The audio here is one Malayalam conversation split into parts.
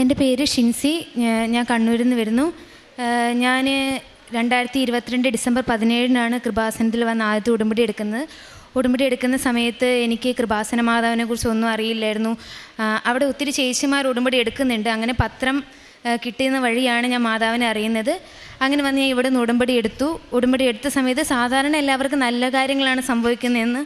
എന്റെ പേര് ഷിൻസി. ഞാൻ കണ്ണൂരിൽ നിന്ന് വരുന്നു. ഞാൻ രണ്ടായിരത്തി ഇരുപത്തിരണ്ട് ഡിസംബർ പതിനേഴിനാണ് കൃപാസനത്തിൽ വന്ന് ആദ്യത്തെ ഉടമ്പടി എടുക്കുന്നത്. ഉടമ്പടി എടുക്കുന്ന സമയത്ത് എനിക്ക് കൃപാസന മാതാവിനെ കുറിച്ച് ഒന്നും അറിയില്ലായിരുന്നു. അവിടെ ഒത്തിരി ചേച്ചിമാർ ഉടമ്പടി എടുക്കുന്നുണ്ട്. അങ്ങനെ പത്രം കിട്ടിയുന്ന വഴിയാണ് ഞാൻ മാതാവിനെ അറിയുന്നത്. അങ്ങനെ വന്ന് ഞാൻ ഇവിടെ നിന്ന് ഉടമ്പടി എടുത്തു. ഉടമ്പടി എടുത്ത സമയത്ത് സാധാരണ എല്ലാവർക്കും നല്ല കാര്യങ്ങളാണ് സംഭവിക്കുന്നതെന്ന്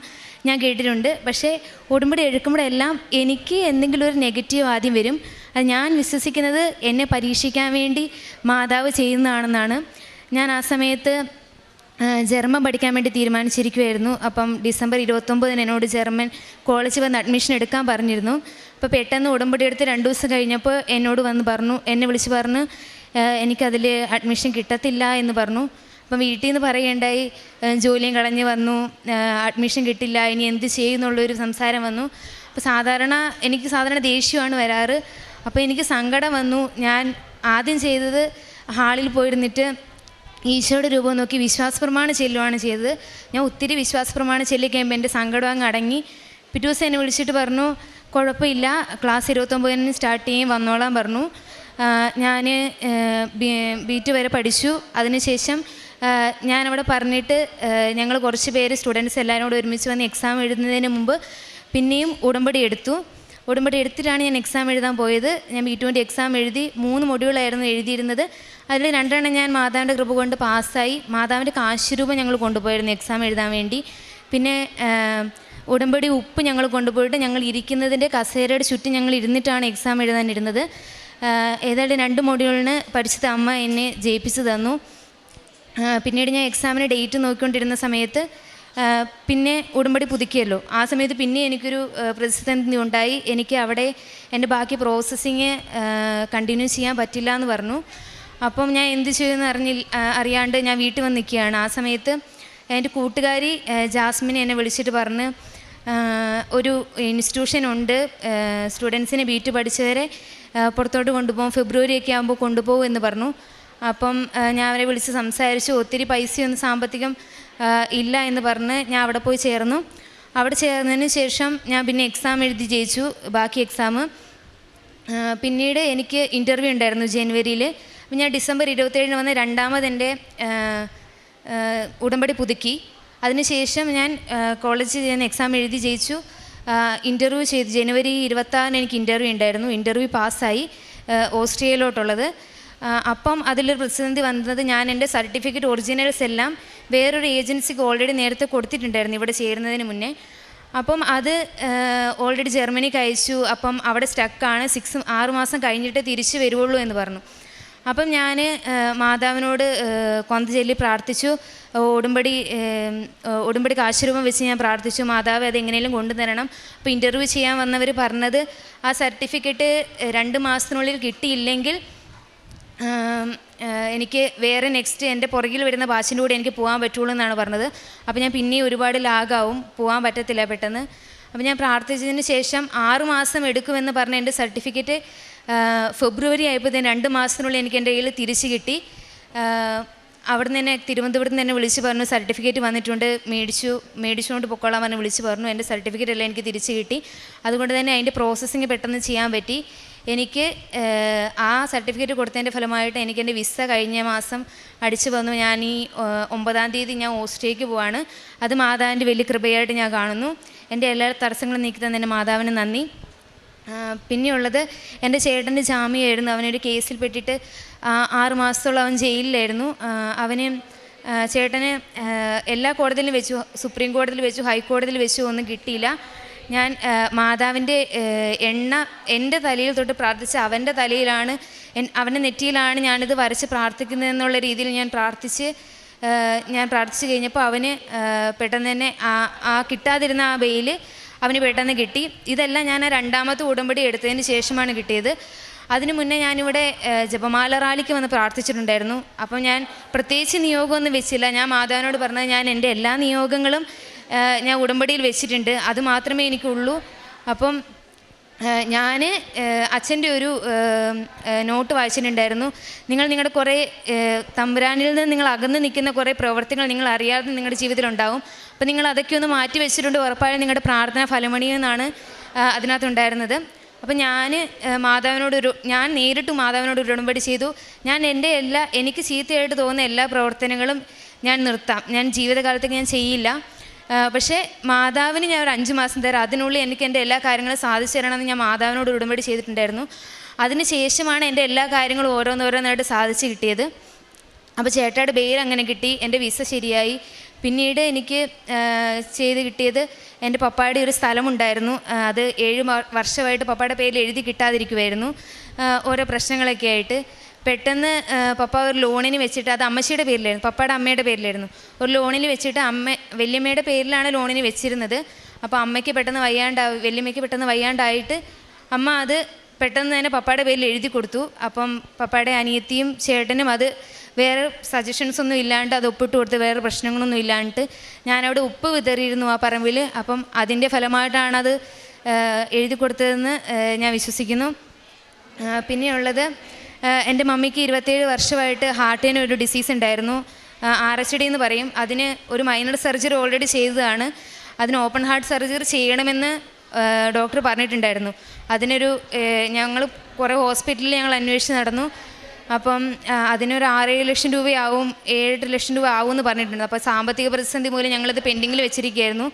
ഞാൻ കേട്ടിട്ടുണ്ട്. പക്ഷേ ഉടമ്പടി എടുക്കുമ്പോഴെല്ലാം എനിക്ക് എന്തെങ്കിലും ഒരു നെഗറ്റീവ് ആദ്യം വരും. അത് ഞാൻ വിശ്വസിക്കുന്നത് എന്നെ പരീക്ഷിക്കാൻ വേണ്ടി മാതാവ് ചെയ്യുന്നതാണെന്നാണ്. ഞാൻ ആ സമയത്ത് ജർമ്മൻ പഠിക്കാൻ വേണ്ടി തീരുമാനിച്ചിരിക്കുമായിരുന്നു അപ്പം ഡിസംബർ ഇരുപത്തൊമ്പതിന് എന്നോട് ജർമ്മൻ കോളേജിൽ വന്ന് അഡ്മിഷൻ എടുക്കാൻ പറഞ്ഞിരുന്നു. അപ്പോൾ പെട്ടെന്ന് ഉടമ്പടി എടുത്ത് രണ്ട് ദിവസം കഴിഞ്ഞപ്പോൾ എന്നോട് വന്ന് പറഞ്ഞു എന്നെ വിളിച്ച് പറഞ്ഞു "ആ, എനിക്കതിൽ അഡ്മിഷൻ കിട്ടത്തില്ല എന്ന് പറഞ്ഞു. അപ്പം വീട്ടിൽ നിന്ന് പറയേണ്ടായി "ആ, ജോലിയും കളഞ്ഞ് വന്നു അഡ്മിഷൻ കിട്ടില്ല ഇനി എന്ത് ചെയ്യുന്നുള്ളൊരു സംസാരം വന്നു. അപ്പോൾ സാധാരണ എനിക്ക് സാധാരണ ദേഷ്യമാണ് വരാറ്. അപ്പോൾ എനിക്ക് സങ്കടം വന്നു. ഞാൻ ആദ്യം ചെയ്തത് ഹാളിൽ പോയിരുന്നിട്ട് ഈശോയുടെ രൂപം നോക്കി വിശ്വാസ പ്രമാണം ചെല്ലുവാണ് ചെയ്തത്. ഞാൻ ഒത്തിരി വിശ്വാസ പ്രമാണം ചൊല്ലി കഴിയുമ്പോൾ എന്റെ സങ്കടം അങ്ങ് അടങ്ങി. പിറ്റേ ദിവസം എന്നെ വിളിച്ചിട്ട് പറഞ്ഞു കുഴപ്പമില്ല ക്ലാസ് ഇരുപത്തൊമ്പതിന് സ്റ്റാർട്ട് ചെയ്യും വന്നോളാൻ പറഞ്ഞു. ഞാൻ ബീറ്റ് വരെ പഠിച്ചു. അതിനുശേഷം ഞാനവിടെ പറഞ്ഞിട്ട് ഞങ്ങൾ കുറച്ച് പേര് സ്റ്റുഡൻസ് എല്ലാവരും കൂടെ ഒരുമിച്ച് വന്ന് എക്സാം എഴുതുന്നതിന് മുമ്പ് പിന്നെയും ഉടമ്പടി എടുത്തു. ഉടമ്പടി എടുത്തിട്ടാണ് ഞാൻ എക്സാം എഴുതാൻ പോയത്. ഞാൻ ബി ടുവിന്റെ എക്സാം എഴുതി മൂന്ന് മൊഡ്യൂളായിരുന്നു എഴുതിയിരുന്നത്. അതിൽ രണ്ടെണ്ണം ഞാൻ മാതാവിന്റെ കൃപ കൊണ്ട് പാസ്സായി. മാതാവിന്റെ കാശുരൂപം ഞങ്ങൾ കൊണ്ടുപോയിരുന്നു എക്സാം എഴുതാൻ വേണ്ടി. പിന്നെ ഉടമ്പടി ഉപ്പ് ഞങ്ങൾ കൊണ്ടുപോയിട്ട് ഞങ്ങൾ ഇരിക്കുന്നതിന്റെ കസേരയുടെ ചുറ്റും ഞങ്ങൾ ഇരുന്നിട്ടാണ് എക്സാം എഴുതാനിരുന്നത് ഏതായാലും രണ്ട് മൊഡ്യൂളിന് പഠിച്ചത് അമ്മ എന്നെ ജയിപ്പിച്ചു തന്നു. പിന്നീട് ഞാൻ എക്സാമിന് ഡേറ്റ് നോക്കിക്കൊണ്ടിരുന്ന സമയത്ത് പിന്നെ ഉടമ്പടി പുതുക്കിയല്ലോ. ആ സമയത്ത് പിന്നെ എനിക്കൊരു പ്രതിസന്ധി ഉണ്ടായി. എനിക്ക് അവിടെ എന്റെ ബാക്കി പ്രോസസ്സിങ് കണ്ടിന്യൂ ചെയ്യാൻ പറ്റില്ല എന്ന് പറഞ്ഞു. അപ്പം ഞാൻ എന്ത് ചെയ്യുമെന്ന് അറിഞ്ഞി അറിയാണ്ട് ഞാൻ വീട്ടിൽ വന്ന് നിൽക്കുകയാണ്. ആ സമയത്ത് എന്റെ കൂട്ടുകാരി ജാസ്മിൻ എന്നെ വിളിച്ചിട്ട് പറഞ്ഞ് ഒരു ഇൻസ്റ്റിറ്റ്യൂഷൻ ഉണ്ട്. സ്റ്റുഡൻസിനെ ബീറ്റ് പഠിച്ചവരെ പുറത്തോട്ട് കൊണ്ടുപോകും. ഫെബ്രുവരി ഒക്കെ ആകുമ്പോൾ കൊണ്ടുപോകും എന്ന് പറഞ്ഞു. അപ്പം ഞാൻ അവരെ വിളിച്ച് സംസാരിച്ചു. ഒത്തിരി പൈസയൊന്നും സാമ്പത്തികം ഇല്ല എന്ന് പറഞ്ഞ് ഞാൻ അവിടെ പോയി ചേർന്നു. അവിടെ ചേർന്നതിന് ശേഷം ഞാൻ പിന്നെ എക്സാം എഴുതി ജയിച്ചു ബാക്കി എക്സാം പിന്നീട് എനിക്ക് ഇന്റർവ്യൂ ഉണ്ടായിരുന്നു ജനുവരിയിൽ ഞാൻ ഡിസംബർ ഇരുപത്തേഴിന് വന്ന് രണ്ടാമത് എന്റെ ആ, ആ, ഉടമ്പടി പുതുക്കി. അതിനുശേഷം ഞാൻ കോളേജ് ഞാൻ എക്സാം എഴുതി ജയിച്ചു. ഇന്റർവ്യൂ ചെയ്തു ജനുവരി ഇരുപത്താറിന് എനിക്ക് ഇന്റർവ്യൂ ഉണ്ടായിരുന്നു. ഇന്റർവ്യൂ പാസ്സായി ഓസ്ട്രിയയിലോട്ടുള്ളത് അപ്പം അതിലൊരു പ്രതിസന്ധി വന്നത് ഞാൻ എന്റെ സർട്ടിഫിക്കറ്റ് ഒറിജിനൽസ് എല്ലാം വേറൊരു ഏജൻസിക്ക് ഓൾറെഡി നേരത്തെ കൊടുത്തിട്ടുണ്ടായിരുന്നു ഇവിടെ ചേരുന്നതിന് മുന്നേ. അപ്പം അത് ഓൾറെഡി ജർമ്മനിക്ക് അയച്ചു. അപ്പം അവിടെ സ്റ്റക്കാണ് സിക്സ് ആറ് മാസം കഴിഞ്ഞിട്ട് തിരിച്ചു വരുവുള്ളൂ എന്ന് പറഞ്ഞു. അപ്പം ഞാൻ മാതാവിനോട് കൊന്ത ചൊല്ലി പ്രാർത്ഥിച്ചു. ഉടുമ്പടി ഉടുമ്പടി കാശുരൂപം വെച്ച് ഞാൻ പ്രാർത്ഥിച്ചു. മാതാവ് അത് എങ്ങനെയും കൊണ്ടുതരണം. അപ്പോൾ ഇന്റർവ്യൂ ചെയ്യാൻ വന്നവർ പറഞ്ഞത് ആ സർട്ടിഫിക്കറ്റ് രണ്ട് മാസത്തിനുള്ളിൽ കിട്ടിയില്ലെങ്കിൽ എനിക്ക് വേറെ നെക്സ്റ്റ് എന്റെ പുറകിൽ വരുന്ന ബാച്ചിന്റെ കൂടെ എനിക്ക് പോകാൻ പറ്റുള്ളൂ എന്നാണ് പറഞ്ഞത്. അപ്പോൾ ഞാൻ പിന്നെയും ഒരുപാട് ലാഗാവും പോകാൻ പറ്റത്തില്ല പെട്ടെന്ന്. അപ്പോൾ ഞാൻ പ്രാർത്ഥിച്ചതിന് ശേഷം ആറ് മാസം എടുക്കുമെന്ന് പറഞ്ഞ എന്റെ സർട്ടിഫിക്കറ്റ് ഫെബ്രുവരി ആയപ്പോഴത്തേന് രണ്ട് മാസത്തിനുള്ളിൽ എനിക്ക് എന്റെ കയ്യിൽ തിരിച്ചു കിട്ടി. അവിടെ നിന്ന് തന്നെ തിരുവനന്തപുരത്ത് നിന്ന് തന്നെ വിളിച്ച് പറഞ്ഞു സർട്ടിഫിക്കറ്റ് വന്നിട്ടുണ്ട് മേടിച്ചു മേടിച്ചുകൊണ്ട് പൊക്കോളാൻ പറഞ്ഞ് വിളിച്ച് പറഞ്ഞു. എന്റെ സർട്ടിഫിക്കറ്റ് എല്ലാം എനിക്ക് തിരിച്ചു കിട്ടി. അതുകൊണ്ട് തന്നെ അതിന്റെ പ്രോസസ്സിങ് പെട്ടെന്ന് ചെയ്യാൻ പറ്റി. എനിക്ക് ആ സർട്ടിഫിക്കറ്റ് കൊടുത്തതിന്റെ ഫലമായിട്ട് എനിക്ക് എന്റെ വിസ കഴിഞ്ഞ മാസം അടിച്ചു വന്നു. ഞാൻ ഈ ഒമ്പതാം തീയതി ഞാൻ ഓസ്ട്രിയയ്ക്ക് പോവാണ്. അത് മാതാവിന്റെ വലിയ കൃപയായിട്ട് ഞാൻ കാണുന്നു. എന്റെ എല്ലാ തടസ്സങ്ങളും നീക്കി തന്നെ മാതാവിന് നന്ദി. പിന്നെയുള്ളത് എന്റെ ചേട്ടന്റെ ജാമ്യമായിരുന്നു. അവനൊരു കേസിൽ പെട്ടിട്ട് ആറ് മാസത്തോളം അവൻ ജയിലിലായിരുന്നു. അവന് ചേട്ടന് എല്ലാ കോടതിയിലും വെച്ചു സുപ്രീം കോടതിയിൽ വെച്ചു ഹൈക്കോടതിയിൽ വെച്ചു ഒന്നും കിട്ടിയില്ല. ഞാൻ മാതാവിന്റെ എണ്ണ എന്റെ തലയിൽ തൊട്ട് പ്രാർത്ഥിച്ച് അവന്റെ തലയിലാണ് അവന്റെ നെറ്റിയിലാണ് ഞാനിത് വരച്ച് പ്രാർത്ഥിക്കുന്നതെന്നുള്ള രീതിയിൽ ഞാൻ പ്രാർത്ഥിച്ച് ഞാൻ പ്രാർത്ഥിച്ചു കഴിഞ്ഞപ്പോൾ അവന് പെട്ടെന്ന് തന്നെ ആ ആ കിട്ടാതിരുന്ന ആ വെയിൽ അവന് പെട്ടെന്ന് കിട്ടി. ഇതെല്ലാം ഞാൻ ആ രണ്ടാമത്തെ ഉടമ്പടി എടുത്തതിന് ശേഷമാണ് കിട്ടിയത്. അതിനു മുന്നേ ഞാനിവിടെ ജപമാല റാലിക്ക് വന്ന് പ്രാർത്ഥിച്ചിട്ടുണ്ടായിരുന്നു. അപ്പം ഞാൻ പ്രത്യേകിച്ച് നിയോഗമൊന്നും വെച്ചില്ല. ഞാൻ മാതാവിനോട് പറഞ്ഞത് ഞാൻ എന്റെ എല്ലാ നിയോഗങ്ങളും ഞാൻ ഉടമ്പടിയിൽ വെച്ചിട്ടുണ്ട്. അത് മാത്രമേ എനിക്കുള്ളൂ. അപ്പം ഞാൻ അച്ഛന്റെ ഒരു നോട്ട് വായിച്ചിട്ടുണ്ടായിരുന്നു. നിങ്ങൾ നിങ്ങളുടെ കുറേ തമ്പുരാനിൽ നിന്ന് നിങ്ങൾ അകന്ന് നിൽക്കുന്ന കുറേ പ്രവർത്തികൾ നിങ്ങൾ അറിയാതെ നിങ്ങളുടെ ജീവിതത്തിലുണ്ടാവും. അപ്പോൾ നിങ്ങൾ അതൊക്കെ ഒന്ന് മാറ്റി വെച്ചിട്ടുണ്ട് ഉറപ്പായും നിങ്ങളുടെ പ്രാർത്ഥന ഫലമണിയെന്നാണ് അതിനകത്തുണ്ടായിരുന്നത് അപ്പോൾ ഞാൻ മാതാവിനോടൊരു ഞാൻ നേരിട്ട് മാതാവിനോട് ഒരു ഉടമ്പടി ചെയ്തു. ഞാൻ എന്റെ എല്ലാ എനിക്ക് ചീത്തയായിട്ട് തോന്നുന്ന എല്ലാ പ്രവർത്തനങ്ങളും ഞാൻ നിർത്താം. ഞാൻ ജീവിതകാലത്തേക്ക് ഞാൻ ചെയ്യില്ല. പക്ഷേ മാതാവിന് ഞാൻ ഒരു അഞ്ച് മാസം തരാം. അതിനുള്ളിൽ എനിക്ക് എന്റെ എല്ലാ കാര്യങ്ങളും സാധിച്ചു തരണമെന്ന് ഞാൻ മാതാവിനോട് ഉടമ്പടി ചെയ്തിട്ടുണ്ടായിരുന്നു. അതിന് ശേഷമാണ് എന്റെ എല്ലാ കാര്യങ്ങളും ഓരോന്നോരോന്നായിട്ട് സാധിച്ചു കിട്ടിയത്. അപ്പോൾ ചേട്ടായുടെ പേര് അങ്ങനെ കിട്ടി എന്റെ വിസ ശരിയായി. പിന്നീട് എനിക്ക് ചെയ്ത് കിട്ടിയത് എന്റെ പപ്പായുടെ ഒരു സ്ഥലമുണ്ടായിരുന്നു. അത് ഏഴ് വർഷമായിട്ട് പപ്പായുടെ പേരിൽ എഴുതി കിട്ടാതിരിക്കുമായിരുന്നു ഓരോ പ്രശ്നങ്ങളൊക്കെ ആയിട്ട്. പെട്ടെന്ന് പപ്പ ഒരു ലോണിന് വെച്ചിട്ട് അത് അമ്മച്ചിയുടെ പേരിലായിരുന്നു പപ്പയുടെ അമ്മയുടെ പേരിലായിരുന്നു. ഒരു ലോണിൽ വെച്ചിട്ട് അമ്മ വല്യമ്മയുടെ പേരിലാണ് ലോണിന് വെച്ചിരുന്നത്. അപ്പോൾ അമ്മയ്ക്ക് പെട്ടെന്ന് വയ്യാണ്ടാവും വല്യമ്മയ്ക്ക് പെട്ടെന്ന് വയ്യാണ്ടായിട്ട് അമ്മ അത് പെട്ടെന്ന് തന്നെ പപ്പയുടെ പേരിൽ എഴുതി കൊടുത്തു. അപ്പം പപ്പയുടെ അനിയത്തിയും ചേട്ടനും അത് വേറെ സജഷൻസ് ഒന്നും ഇല്ലാണ്ട് അത് ഒപ്പിട്ട് കൊടുത്ത് വേറെ പ്രശ്നങ്ങളൊന്നും ഇല്ലാണ്ട് ഞാനവിടെ ഉപ്പ് വിതറിയിരുന്നു ആ പറമ്പിൽ അപ്പം അതിന്റെ ഫലമായിട്ടാണ് അത് എഴുതി കൊടുത്തതെന്ന് ഞാൻ വിശ്വസിക്കുന്നു. പിന്നെയുള്ളത് എന്റെ മമ്മിക്ക് ഇരുപത്തേഴ് വർഷമായിട്ട് ഹാർട്ടിന് ഒരു ഡിസീസ് ഉണ്ടായിരുന്നു. ആർ എച്ച് ഡി എന്ന് പറയും. അതിന് ഒരു മൈനർ സർജറി ഓൾറെഡി ചെയ്തതാണ്. അതിന് ഓപ്പൺ ഹാർട്ട് സർജറി ചെയ്യണമെന്ന് ഡോക്ടർ പറഞ്ഞിട്ടുണ്ടായിരുന്നു. അതിനൊരു ഞങ്ങൾ കുറേ ഹോസ്പിറ്റലിൽ ഞങ്ങൾ അന്വേഷിച്ച് നടന്നു. അപ്പം അതിനൊരു ആറേഴ് ലക്ഷം രൂപയാവും ഏഴെട്ട് ലക്ഷം രൂപ ആവും എന്ന് പറഞ്ഞിട്ടുണ്ട്. അപ്പോൾ സാമ്പത്തിക പ്രതിസന്ധി മൂലം ഞങ്ങളത് പെൻഡിങ്ങിൽ വെച്ചിരിക്കുകയായിരുന്നു.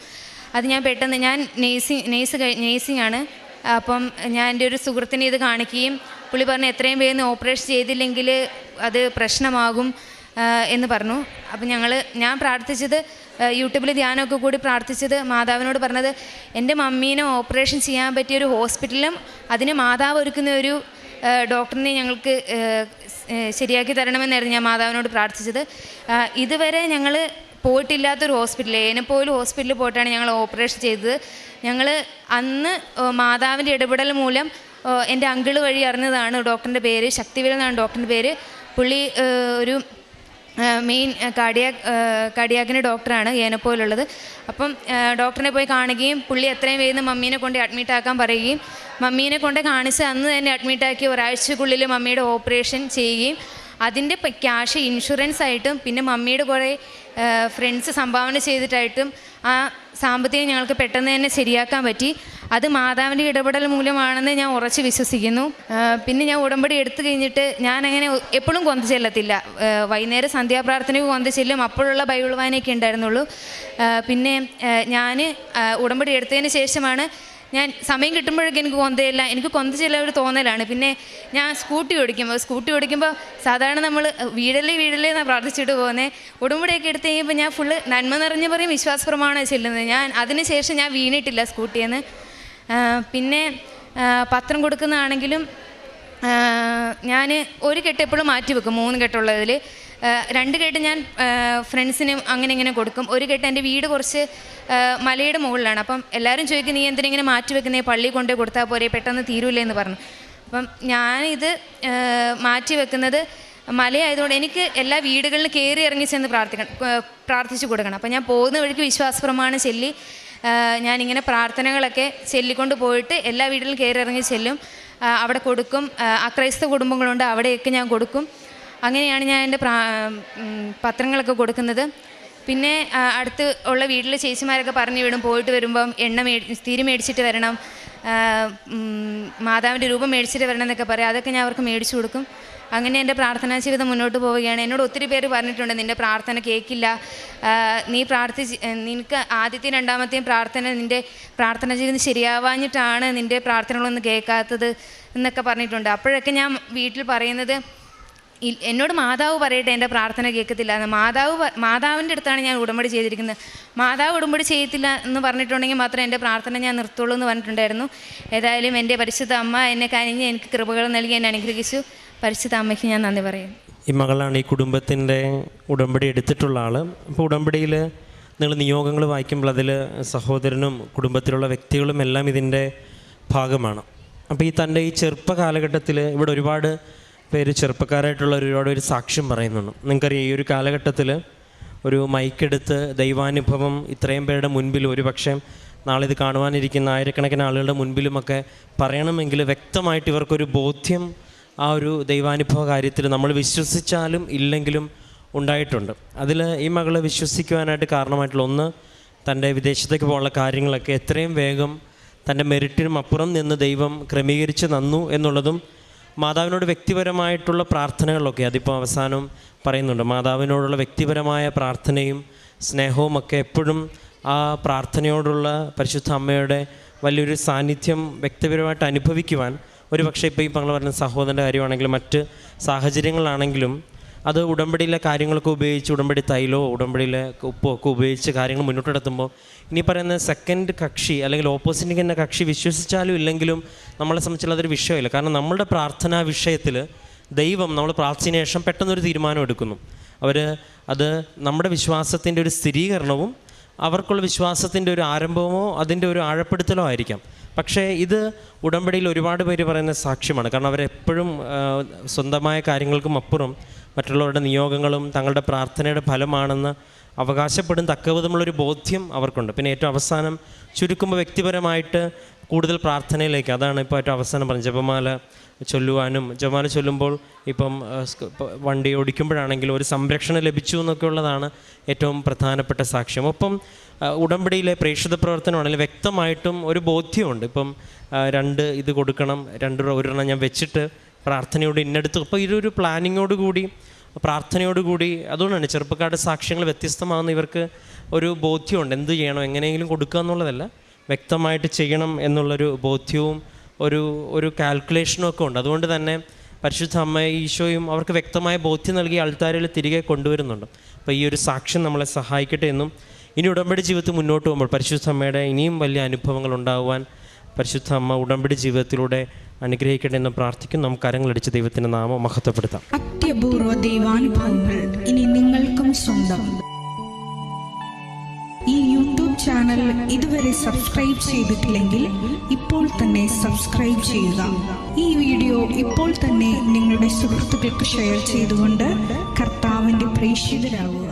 അത് ഞാൻ പെട്ടെന്ന് ഞാൻ നേഴ്സിംഗ് നേഴ്സ് നേഴ്സിംഗ് ആണ്. അപ്പം ഞാൻ എന്റെ ഒരു സുഹൃത്തിനെ ഇത് കാണിക്കുകയും പുള്ളി പറഞ്ഞു എത്രയും വേഗം ഓപ്പറേഷൻ ചെയ്തില്ലെങ്കിൽ അത് പ്രശ്നമാകും എന്ന് പറഞ്ഞു. അപ്പം ഞങ്ങൾ ഞാൻ പ്രാർത്ഥിച്ചത് യൂട്യൂബിൽ ധ്യാനമൊക്കെ കൂടി പ്രാർത്ഥിച്ചത് മാതാവിനോട് പറഞ്ഞത് എന്റെ മമ്മീനെ ഓപ്പറേഷൻ ചെയ്യാൻ പറ്റിയ ഒരു ഹോസ്പിറ്റലും അതിന് മാതാവ് ഒരുക്കുന്ന ഒരു ഡോക്ടറിനെ ഞങ്ങൾക്ക് ശരിയാക്കി തരണമെന്നായിരുന്നു ഞാൻ മാതാവിനോട് പ്രാർത്ഥിച്ചത്. ഇതുവരെ ഞങ്ങൾ പോയിട്ടില്ലാത്തൊരു ഹോസ്പിറ്റൽ ഏനപ്പോലും ഹോസ്പിറ്റലിൽ പോയിട്ടാണ് ഞങ്ങൾ ഓപ്പറേഷൻ ചെയ്തത്. ഞങ്ങൾ അന്ന് മാതാവിന്റെ ഇടപെടൽ മൂലം എന്റെ അങ്കിൾ വഴി അറിഞ്ഞതാണ് ഡോക്ടറിന്റെ പേര് ശക്തിവേൽ എന്നാണ് ഡോക്ടറിന്റെ പേര്. പുള്ളി ഒരു മെയിൻ കാർഡിയാക് കാർഡിയാക്കിന്റെ ഡോക്ടറാണ് ഏനപ്പോലുള്ളത് അപ്പം ഡോക്ടറിനെ പോയി കാണുകയും പുള്ളി എത്രയും വേഗം മമ്മീനെ കൊണ്ട് അഡ്മിറ്റ് ആക്കാൻ പറയുകയും മമ്മീനെ കൊണ്ട് കാണിച്ച് അന്ന് തന്നെ അഡ്മിറ്റ് ആക്കി ഒരാഴ്ചക്കുള്ളിൽ മമ്മിയുടെ ഓപ്പറേഷൻ ചെയ്യുകയും അതിന്റെ ക്യാഷ് ഇൻഷുറൻസ് ആയിട്ടും പിന്നെ മമ്മിയുടെ കുറേ ഫ്രണ്ട്സ് സംഭാവന ചെയ്തിട്ടായിട്ടും ആ സാമ്പത്തികം ഞങ്ങൾക്ക് പെട്ടെന്ന് തന്നെ ശരിയാക്കാൻ പറ്റി. അത് മാതാവിന്റെ ഇടപെടൽ മൂലമാണെന്ന് ഞാൻ ഉറച്ച് വിശ്വസിക്കുന്നു. പിന്നെ ഞാൻ ഉടമ്പടി എടുത്തു കഴിഞ്ഞിട്ട് ഞാൻ അങ്ങനെ എപ്പോഴും കൊന്ത ചെല്ലത്തില്ല. വൈകുന്നേരം സന്ധ്യാപ്രാർത്ഥനയ്ക്ക് കൊന്ത ചെല്ലും. അപ്പോഴുള്ള ബൈബിൾ വായനയൊക്കെ ഉണ്ടായിരുന്നുള്ളൂ. പിന്നെ ഞാൻ ഉടമ്പടി എടുത്തതിന് ശേഷമാണ് ഞാൻ സമയം കിട്ടുമ്പോഴൊക്കെ എനിക്ക് കൊന്തയില്ല എനിക്ക് കൊന്ത ചില ഒരു തോന്നലാണ്. പിന്നെ ഞാൻ സ്കൂട്ടി ഓടിക്കുമ്പോൾ സ്കൂട്ടി ഓടിക്കുമ്പോൾ സാധാരണ നമ്മൾ വീടല്ലേ വീടല്ലേ എന്നാണ് പ്രാർത്ഥിച്ചിട്ട് പോകുന്നത് ഉടുമ്പടിയൊക്കെ എടുത്ത് കഴിയുമ്പോൾ ഞാൻ ഫുള്ള് നന്മ നിറഞ്ഞ പറയും വിശ്വാസപ്രമാണമാണ് ചെല്ലുന്നത്. ഞാൻ അതിനുശേഷം ഞാൻ വീണിട്ടില്ല സ്കൂട്ടിയിൽ നിന്ന് പിന്നെ പത്രം കൊടുക്കുന്നതാണെങ്കിലും ഞാൻ ഒരു കെട്ട് എപ്പോഴും മാറ്റി വെക്കും മൂന്ന് കെട്ടുള്ളതിൽ രണ്ട് കെട്ട് ഞാൻ ഫ്രണ്ട്സിനും അങ്ങനെ ഇങ്ങനെ കൊടുക്കും. ഒരു കെട്ട് എന്റെ വീട് കുറച്ച് മലയുടെ മുകളിലാണ്. അപ്പം എല്ലാവരും ചോദിക്കും നീ എന്തിനാ ഇങ്ങനെ മാറ്റി വെക്കുന്നേ? പള്ളി കൊണ്ട് കൊടുത്താൽ പോരെ? പെട്ടെന്ന് തീരൂലേ എന്ന് പറഞ്ഞു. അപ്പം ഞാനിത് മാറ്റി വെക്കുന്നത് മലയായതുകൊണ്ട് എനിക്ക് എല്ലാ വീടുകളിലും കയറി ഇറങ്ങി ചെന്ന് പ്രാർത്ഥിക്കണം പ്രാർത്ഥിച്ചു കൊടുക്കണം. അപ്പം ഞാൻ പോകുന്ന വഴിക്ക് വിശ്വാസപ്രമാണം ചൊല്ലി ഞാനിങ്ങനെ പ്രാർത്ഥനകളൊക്കെ ചൊല്ലിക്കൊണ്ട് പോയിട്ട് എല്ലാ വീട്ടിലും കയറി ഇറങ്ങി ചെല്ലും. അവിടെ കൊടുക്കും. അക്രൈസ്ത കുടുംബങ്ങളുണ്ട്. അവിടെയൊക്കെ ഞാൻ കൊടുക്കും. അങ്ങനെയാണ് ഞാൻ എന്റെ പത്രങ്ങളൊക്കെ കൊടുക്കുന്നത്. പിന്നെ അടുത്ത് ഉള്ള വീട്ടിലെ ചേച്ചിമാരൊക്കെ പറഞ്ഞു വിടും പോയിട്ട് വരുമ്പം എണ്ണ മേടി തിരി മേടിച്ചിട്ട് വരണം മാതാവിന്റെ രൂപം മേടിച്ചിട്ട് വരണം എന്നൊക്കെ പറയും. അതൊക്കെ ഞാൻ അവർക്ക് മേടിച്ചു കൊടുക്കും. അങ്ങനെ എന്റെ പ്രാർത്ഥനാ ജീവിതം മുന്നോട്ട് പോവുകയാണ്. എന്നോട് ഒത്തിരി പേര് പറഞ്ഞിട്ടുണ്ട് നിന്റെ പ്രാർത്ഥന കേൾക്കില്ല. നീ പ്രാർത്ഥിച്ച് നിനക്ക് ആദ്യത്തെയും രണ്ടാമത്തെയും പ്രാർത്ഥന നിന്റെ പ്രാർത്ഥനാ ജീവിതം ശരിയാവാഞ്ഞിട്ടാണ് നിന്റെ പ്രാർത്ഥനകളൊന്നും കേൾക്കാത്തത് എന്നൊക്കെ പറഞ്ഞിട്ടുണ്ട്. അപ്പോഴൊക്കെ ഞാൻ വീട്ടിൽ പറയുന്നത് എന്നോട് മാതാവ് പറയട്ടെ എന്റെ പ്രാർത്ഥന കേൾക്കത്തില്ല എന്ന്. മാതാവ് മാതാവിന്റെ അടുത്താണ് ഞാൻ ഉടമ്പടി ചെയ്തിരിക്കുന്നത്. മാതാവ് ഉടമ്പടി ചെയ്യത്തില്ല എന്ന് പറഞ്ഞിട്ടുണ്ടെങ്കിൽ മാത്രമേ എന്റെ പ്രാർത്ഥന ഞാൻ നിർത്തുള്ളൂ എന്ന് പറഞ്ഞിട്ടുണ്ടായിരുന്നു. ഏതായാലും എന്റെ പരിശുദ്ധ അമ്മ എന്നെ കനിഞ്ഞ് എനിക്ക് കൃപകൾ നൽകി എന്നെ അനുഗ്രഹിച്ചു. പരിശുദ്ധ അമ്മയ്ക്ക് ഞാൻ നന്ദി പറയും. ഈ മകളാണ് ഈ കുടുംബത്തിന്റെ ഉടമ്പടി എടുത്തിട്ടുള്ള ആൾ. അപ്പോൾ ഉടമ്പടിയിൽ നിങ്ങൾ നിയോഗങ്ങൾ വായിക്കുമ്പോൾ അതിൽ സഹോദരനും കുടുംബത്തിലുള്ള വ്യക്തികളും എല്ലാം ഇതിന്റെ ഭാഗമാണ്. അപ്പോൾ ഈ തന്റെ ഈ ചെറുപ്പ കാലഘട്ടത്തിൽ ഇവിടെ ഒരുപാട് പേര് ചെറുപ്പക്കാരായിട്ടുള്ള ഒരുപാട് ഒരു സാക്ഷ്യം പറയുന്നുണ്ട്. നിങ്ങൾക്കറിയാം ഈ ഒരു കാലഘട്ടത്തിൽ ഒരു മൈക്കെടുത്ത് ദൈവാനുഭവം ഇത്രയും പേരുടെ മുൻപിൽ ഒരു പക്ഷേ നാളെ ഇത് കാണുവാനിരിക്കുന്ന ആയിരക്കണക്കിന് ആളുകളുടെ മുൻപിലുമൊക്കെ പറയണമെങ്കിൽ വ്യക്തമായിട്ട് ഇവർക്കൊരു ബോധ്യം ആ ഒരു ദൈവാനുഭവ കാര്യത്തിൽ നമ്മൾ വിശ്വസിച്ചാലും ഇല്ലെങ്കിലും ഉണ്ടായിട്ടുണ്ട്. അതിൽ ഈ മകളെ വിശ്വസിക്കുവാനായിട്ട് കാരണമായിട്ടുള്ള ഒന്ന് തന്റെ വിദേശത്തേക്ക് പോകാനുള്ള കാര്യങ്ങളൊക്കെ എത്രയും വേഗം തന്റെ മെറിറ്റിനും അപ്പുറം നിന്ന് ദൈവം ക്രമീകരിച്ച് തന്നു എന്നുള്ളതും മാതാവിനോട് വ്യക്തിപരമായിട്ടുള്ള പ്രാർത്ഥനകളൊക്കെ അതിപ്പോൾ അവസാനം പറയുന്നുണ്ട്. മാതാവിനോടുള്ള വ്യക്തിപരമായ പ്രാർത്ഥനയും സ്നേഹവും ഒക്കെ എപ്പോഴും ആ പ്രാർത്ഥനയോടുള്ള പരിശുദ്ധ അമ്മയുടെ വലിയൊരു സാന്നിധ്യം വ്യക്തിപരമായിട്ട് അനുഭവിക്കുവാൻ ഒരു പക്ഷേ ഇപ്പോൾ ഈ പങ്ങൾ പറഞ്ഞ സഹോദരന്റെ കാര്യമാണെങ്കിലും മറ്റ് സാഹചര്യങ്ങളാണെങ്കിലും അത് ഉടമ്പടിയിലെ കാര്യങ്ങളൊക്കെ ഉപയോഗിച്ച് ഉടമ്പടി തൈലോ ഉടമ്പടിയിലെ ഉപ്പോ ഒക്കെ ഉപയോഗിച്ച് കാര്യങ്ങൾ മുന്നോട്ട് നടത്തുമ്പോൾ ഇനി പറയുന്ന സെക്കൻഡ് കക്ഷി അല്ലെങ്കിൽ ഓപ്പോസിറ്റ് തന്നെ കക്ഷി വിശ്വസിച്ചാലും ഇല്ലെങ്കിലും നമ്മളെ സംബന്ധിച്ചുള്ള അതൊരു വിഷയമില്ല. കാരണം നമ്മളുടെ പ്രാർത്ഥനാ വിഷയത്തിൽ ദൈവം നമ്മൾ പ്രാർത്ഥിച്ചതിന് ശേഷം പെട്ടെന്നൊരു തീരുമാനം എടുക്കുന്നു. അവർ അത് നമ്മുടെ വിശ്വാസത്തിന്റെ ഒരു സ്ഥിരീകരണവും അവർക്കുള്ള വിശ്വാസത്തിന്റെ ഒരു ആരംഭമോ അതിന്റെ ഒരു ആഴപ്പെടുത്തലോ ആയിരിക്കാം. പക്ഷേ ഇത് ഉടമ്പടിയിൽ ഒരുപാട് പേര് പറയുന്ന സാക്ഷ്യമാണ്. കാരണം അവരെപ്പോഴും സ്വന്തമായ കാര്യങ്ങൾക്കും അപ്പുറം മറ്റുള്ളവരുടെ നിയോഗങ്ങളും തങ്ങളുടെ പ്രാർത്ഥനയുടെ ഫലമാണെന്ന് അവകാശപ്പെടും തക്കവിധമുള്ളൊരു ബോധ്യം അവർക്കുണ്ട്. പിന്നെ ഏറ്റവും അവസാനം ചുരുക്കുമ്പോൾ വ്യക്തിപരമായിട്ട് കൂടുതൽ പ്രാർത്ഥനയിലേക്ക് അതാണ് ഇപ്പോൾ ഏറ്റവും അവസാനം പറഞ്ഞത്. ജപമാല ചൊല്ലുവാനും ജപമാല ചൊല്ലുമ്പോൾ ഇപ്പം വണ്ടി ഓടിക്കുമ്പോഴാണെങ്കിൽ ഒരു സംരക്ഷണം ലഭിച്ചു എന്നൊക്കെ ഉള്ളതാണ് ഏറ്റവും പ്രധാനപ്പെട്ട സാക്ഷ്യം. ഒപ്പം ഉടമ്പടിയിലെ പ്രേക്ഷിത പ്രവർത്തനമാണെങ്കിൽ വ്യക്തമായിട്ടും ഒരു ബോധ്യമുണ്ട് ഇപ്പം രണ്ട് ഇത് കൊടുക്കണം രണ്ട് ഒരെണ്ണം ഞാൻ വെച്ചിട്ട് പ്രാർത്ഥനയോട് ഇന്നെടുത്ത് അപ്പോൾ ഇതൊരു പ്ലാനിങ്ങോട് കൂടി പ്രാർത്ഥനയോട് കൂടി. അതുകൊണ്ടാണ് ചെറുപ്പക്കാരുടെ സാക്ഷ്യങ്ങൾ വ്യത്യസ്തമാകുന്ന ഇവർക്ക് ഒരു ബോധ്യമുണ്ട്. എന്ത് ചെയ്യണം എങ്ങനെയെങ്കിലും കൊടുക്കുക എന്നുള്ളതല്ല വ്യക്തമായിട്ട് ചെയ്യണം എന്നുള്ളൊരു ബോധ്യവും ഒരു ഒരു കാൽക്കുലേഷനും ഒക്കെ ഉണ്ട്. അതുകൊണ്ട് തന്നെ പരിശുദ്ധ അമ്മ ഈശോയും അവർക്ക് വ്യക്തമായ ബോധ്യം നൽകി ആൾത്താരിൽ തിരികെ കൊണ്ടുവരുന്നുണ്ട്. അപ്പോൾ ഈ ഒരു സാക്ഷ്യം നമ്മളെ സഹായിക്കട്ടെ എന്നും ഇനി ഉടമ്പടി ജീവിതത്തിൽ മുന്നോട്ട് പോകുമ്പോൾ പരിശുദ്ധ അമ്മയുടെ ഇനിയും വലിയ അനുഭവങ്ങൾ ഉണ്ടാകുവാൻ പരിശുദ്ധ അമ്മ ഉടമ്പടി ജീവിതത്തിലൂടെ അനുഗ്രഹിക്കട്ടെ എന്ന് പ്രാർത്ഥിക്കും നമുക്ക് കരങ്ങളടിച്ച് ദൈവത്തിന്റെ നാമം മഹത്വപ്പെടുത്താം. അത്യപൂർവ ദൈവാനുഭവങ്ങൾ ഇനി നിങ്ങൾക്കും സ്വന്തം. ഈ യൂട്യൂബ് ചാനൽ ഇതുവരെ സബ്സ്ക്രൈബ് ചെയ്തിട്ടില്ലെങ്കിൽ ഇപ്പോൾ തന്നെ സബ്സ്ക്രൈബ് ചെയ്യുക. ഈ വീഡിയോ ഇപ്പോൾ തന്നെ നിങ്ങളുടെ സുഹൃത്തുക്കൾക്ക് ഷെയർ ചെയ്തുകൊണ്ട് കർത്താവിന്റെ പ്രേക്ഷിതരാകുക.